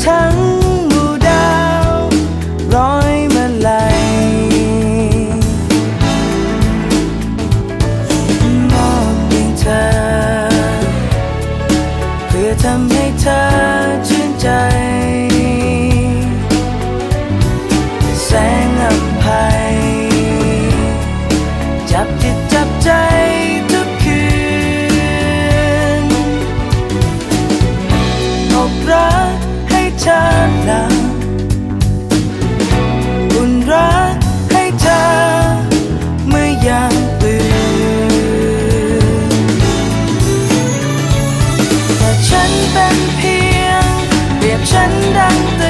창 เธอหลับอุ่นรักให้เธอเมื่อยามตื่นแต่ฉันเป็นเพียงเรียบฉันดังตื่น